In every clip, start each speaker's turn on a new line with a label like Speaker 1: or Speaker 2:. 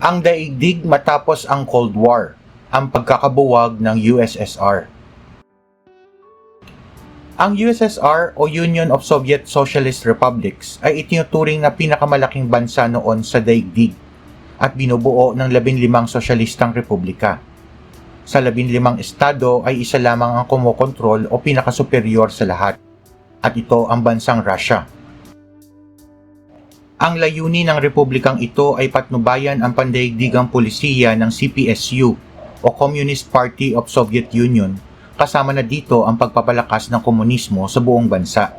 Speaker 1: Ang daigdig matapos ang Cold War, ang pagkakabuwag ng USSR. Ang USSR o Union of Soviet Socialist Republics ay itinuturing na pinakamalaking bansa noon sa daigdig at binubuo ng 15 sosyalistang republika. Sa 15 estado ay isa lamang ang kumokontrol o pinakasuperior sa lahat at ito ang bansang Russia. Ang layunin ng republikang ito ay patnubayan ang pandaigdigang polisiya ng CPSU o Communist Party of Soviet Union kasama na dito ang pagpapalakas ng komunismo sa buong bansa.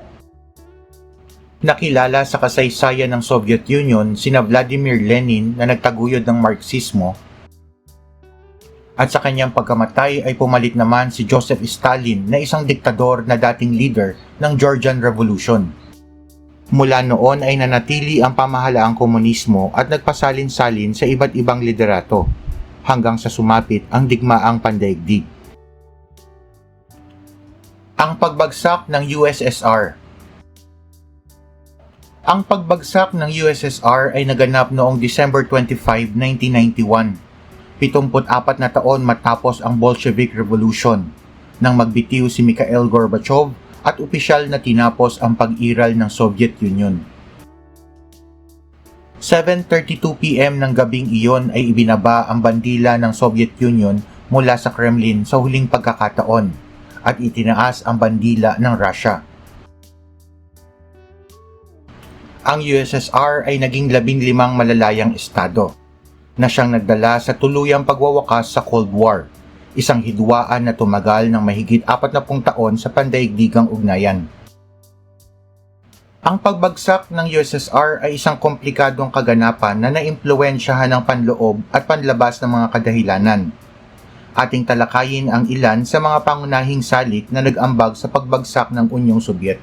Speaker 1: Nakilala sa kasaysayan ng Soviet Union sina Vladimir Lenin na nagtaguyod ng Marxismo at sa kanyang pagkamatay ay pumalit naman si Joseph Stalin na isang diktador na dating leader ng Georgian Revolution. Mula noon ay nanatili ang pamahalaang komunismo at nagpasalin-salin sa iba't ibang liderato hanggang sa sumapit ang digmaang pandaigdig. Ang pagbagsak ng USSR Ang pagbagsak ng USSR ay naganap noong December 25, 1991, 74 na taon matapos ang Bolshevik Revolution, nang magbitiw si Mikhail Gorbachev at opisyal na tinapos ang pag-iral ng Soviet Union. 7.32pm ng gabing iyon ay ibinaba ang bandila ng Soviet Union mula sa Kremlin sa huling pagkakataon at itinaas ang bandila ng Russia. Ang USSR ay naging labing limang malalayang estado na siyang nagdala sa tuluyang pagwawakas sa Cold War, isang hidwaan na tumagal ng mahigit 40 taon sa pandaigdigang ugnayan. Ang pagbagsak ng USSR ay isang komplikadong kaganapan na naimpluwensyahan ng panloob at panlabas ng mga kadahilanan. Ating talakayin ang ilan sa mga pangunahing salik na nag-ambag sa pagbagsak ng Unyong Sobyet.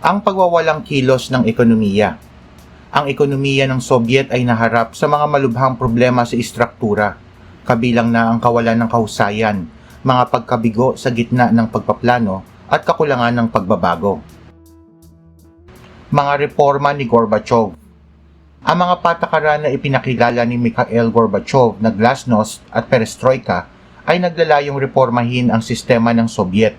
Speaker 1: Ang pagwawalang kilos ng ekonomiya. Ang ekonomiya ng Soviet ay naharap sa mga malubhang problema sa istruktura, kabilang na ang kawalan ng kahusayan, mga pagkabigo sa gitna ng pagpaplano, at kakulangan ng pagbabago. Mga reforma ni Gorbachev Ang mga patakaran na ipinakilala ni Mikhail Gorbachev na Glasnost at Perestroika ay naglalayong reformahin ang sistema ng Soviet.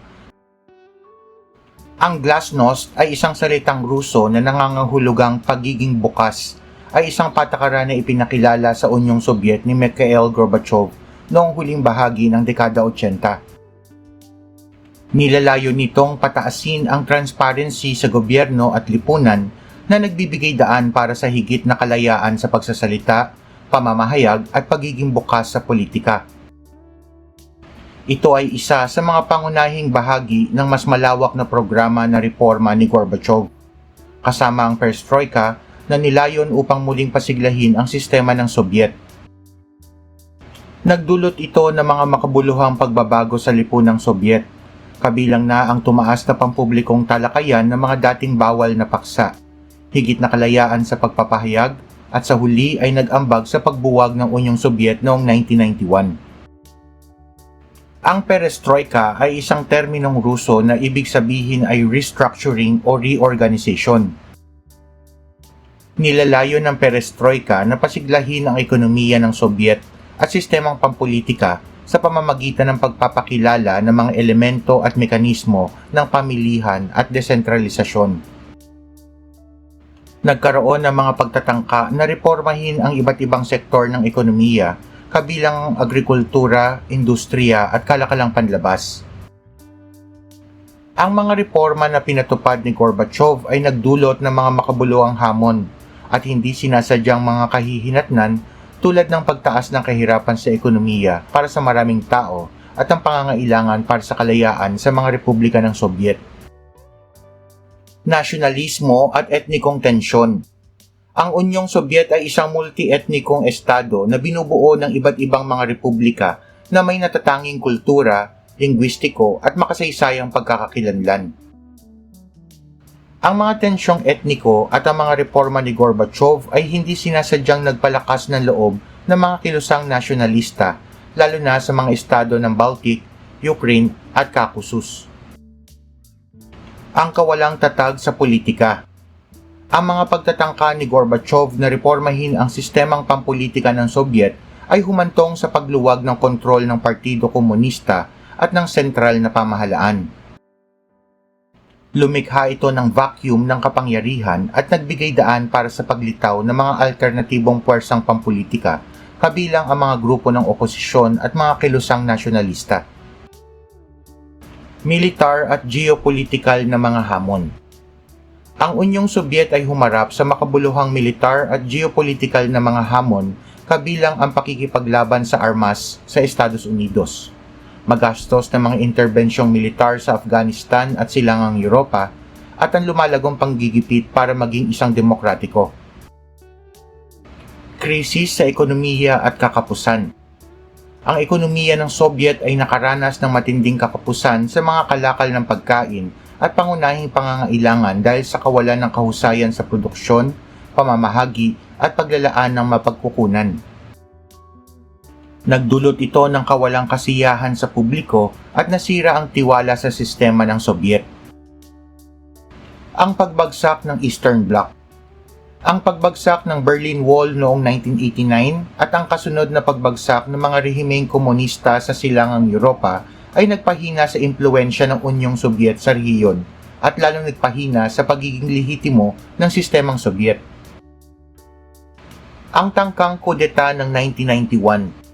Speaker 1: Ang Glasnost ay isang salitang Ruso na nangangahulugang pagiging bukas ay isang patakaran na ipinakilala sa Unyong Soviet ni Mikhail Gorbachev noong huling bahagi ng dekada 80. Nilalayo nitong pataasin ang transparency sa gobyerno at lipunan na nagbibigay daan para sa higit na kalayaan sa pagsasalita, pamamahayag at pagiging bukas sa politika. Ito ay isa sa mga pangunahing bahagi ng mas malawak na programa na reforma ni Gorbachev, kasama ang perestroika na nilayon upang muling pasiglahin ang sistema ng Soviet. Nagdulot ito ng mga makabuluhang pagbabago sa lipunang Soviet kabilang na ang tumaas na pampublikong talakayan ng mga dating bawal na paksa, higit na kalayaan sa pagpapahayag, at sa huli ay nag-ambag sa pagbuwag ng Unyong Sobyet noong 1991. Ang perestroika ay isang terminong Ruso na ibig sabihin ay restructuring o reorganization. Nilalayo ng perestroika na pasiglahin ang ekonomiya ng Sobyet at sistemang pampolitika sa pamamagitan ng pagpapakilala ng mga elemento at mekanismo ng pamilihan at desentralisasyon. Nagkaroon ng mga pagtatangka na reformahin ang iba't ibang sektor ng ekonomiya kabilang ang agrikultura, industriya at kalakalang panlabas. Ang mga reforma na pinatupad ni Gorbachev ay nagdulot ng mga makabuluhang hamon at hindi sinasadyang mga kahihinatnan tulad ng pagtaas ng kahirapan sa ekonomiya para sa maraming tao at ang pangangailangan para sa kalayaan sa mga republika ng Soviet. Nasyonalismo at etnikong tensyon Ang Unyong Soviet ay isang multi-etnikong estado na binubuo ng iba't ibang mga republika na may natatanging kultura, lingwistiko at makasaysayang pagkakakilanlan. Ang mga tensyong etniko at ang mga reforma ni Gorbachev ay hindi sinasadyang nagpalakas ng loob ng mga kilusang nasyonalista, lalo na sa mga estado ng Baltic, Ukraine at Caucasus. Ang kawalang tatag sa politika Ang mga pagtatangka ni Gorbachev na reformahin ang sistemang pampolitika ng Soviet ay humantong sa pagluwag ng kontrol ng Partido Komunista at ng sentral na pamahalaan. Lumikha ito ng vacuum ng kapangyarihan at nagbigay daan para sa paglitaw ng mga alternatibong puwersang pampolitika kabilang ang mga grupo ng oposisyon at mga kilusang nasyonalista. Militar at geopolitical na mga hamon Ang Unyong Sobyet ay humarap sa makabuluhang militar at geopolitical na mga hamon kabilang ang pakikipaglaban sa armas sa Estados Unidos magastos ng mga interbensyong militar sa Afghanistan at silangang Europa at ang lumalagong panggigipit para maging isang demokratiko. Krisis sa ekonomiya at kakapusan Ang ekonomiya ng Soviet ay nakaranas ng matinding kakapusan sa mga kalakal ng pagkain at pangunahing pangangailangan dahil sa kawalan ng kahusayan sa produksyon, pamamahagi at paglalaan ng mapagkukunan. Nagdulot ito ng kawalang kasiyahan sa publiko at nasira ang tiwala sa sistema ng Soviet. Ang pagbagsak ng Eastern Bloc Ang pagbagsak ng Berlin Wall noong 1989 at ang kasunod na pagbagsak ng mga rehimeng komunista sa silangang Europa ay nagpahina sa impluensya ng Unyong Soviet sa rehiyon at lalong nagpahina sa pagiging lehitimo ng sistemang Soviet. Ang tangkang kudeta ng 1991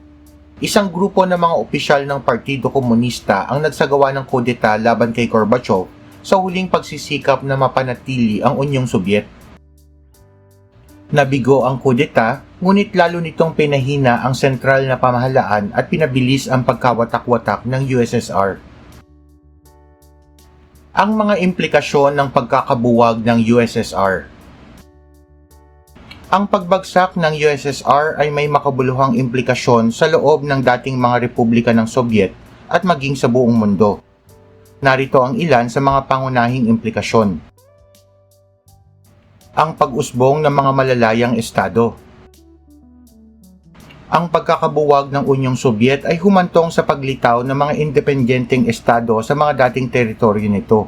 Speaker 1: Isang grupo ng mga opisyal ng Partido Komunista ang nagsagawa ng kudeta laban kay Gorbachev sa huling pagsisikap na mapanatili ang Unyong Sobyet. Nabigo ang kudeta, ngunit lalo nitong pinahina ang sentral na pamahalaan at pinabilis ang pagkawatak-watak ng USSR. Ang mga implikasyon ng pagkakabuwag ng USSR ang pagbagsak ng USSR ay may makabuluhang implikasyon sa loob ng dating mga republika ng Soviet at maging sa buong mundo. Narito ang ilan sa mga pangunahing implikasyon. Ang pag-usbong ng mga malalayang estado. Ang pagkakabuwag ng Unyong Soviet ay humantong sa paglitaw ng mga independenteng estado sa mga dating teritoryo nito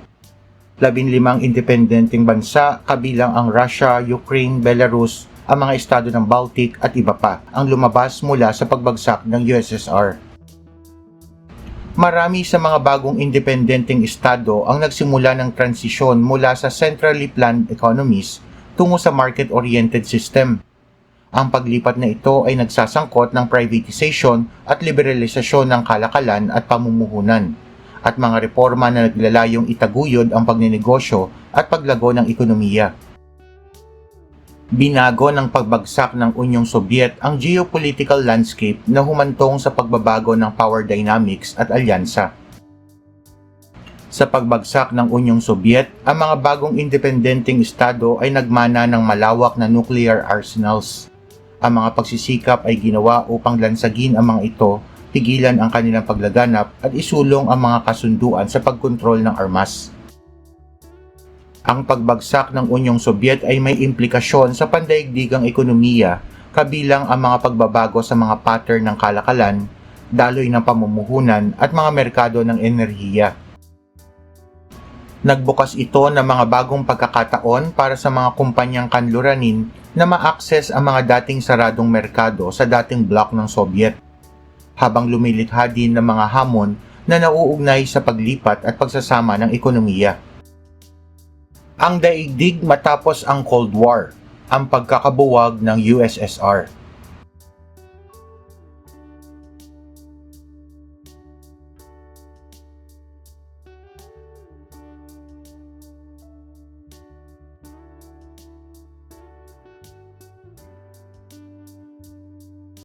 Speaker 1: labinlimang independenteng bansa kabilang ang Russia, Ukraine, Belarus, ang mga estado ng Baltic at iba pa ang lumabas mula sa pagbagsak ng USSR. Marami sa mga bagong independenteng estado ang nagsimula ng transisyon mula sa centrally planned economies tungo sa market-oriented system. Ang paglipat na ito ay nagsasangkot ng privatization at liberalisasyon ng kalakalan at pamumuhunan at mga reforma na naglalayong itaguyod ang pagninegosyo at paglago ng ekonomiya. Binago ng pagbagsak ng Unyong Sobyet ang geopolitical landscape na humantong sa pagbabago ng power dynamics at alyansa. Sa pagbagsak ng Unyong Sobyet, ang mga bagong independenteng estado ay nagmana ng malawak na nuclear arsenals. Ang mga pagsisikap ay ginawa upang lansagin ang mga ito, pigilan ang kanilang paglaganap at isulong ang mga kasunduan sa pagkontrol ng armas. Ang pagbagsak ng Unyong Sobyet ay may implikasyon sa pandaigdigang ekonomiya kabilang ang mga pagbabago sa mga pattern ng kalakalan, daloy ng pamumuhunan at mga merkado ng enerhiya. Nagbukas ito ng mga bagong pagkakataon para sa mga kumpanyang kanluranin na ma-access ang mga dating saradong merkado sa dating block ng Soviet, habang lumilikha din ng mga hamon na nauugnay sa paglipat at pagsasama ng ekonomiya. Ang daigdig matapos ang Cold War, ang pagkakabuwag ng USSR.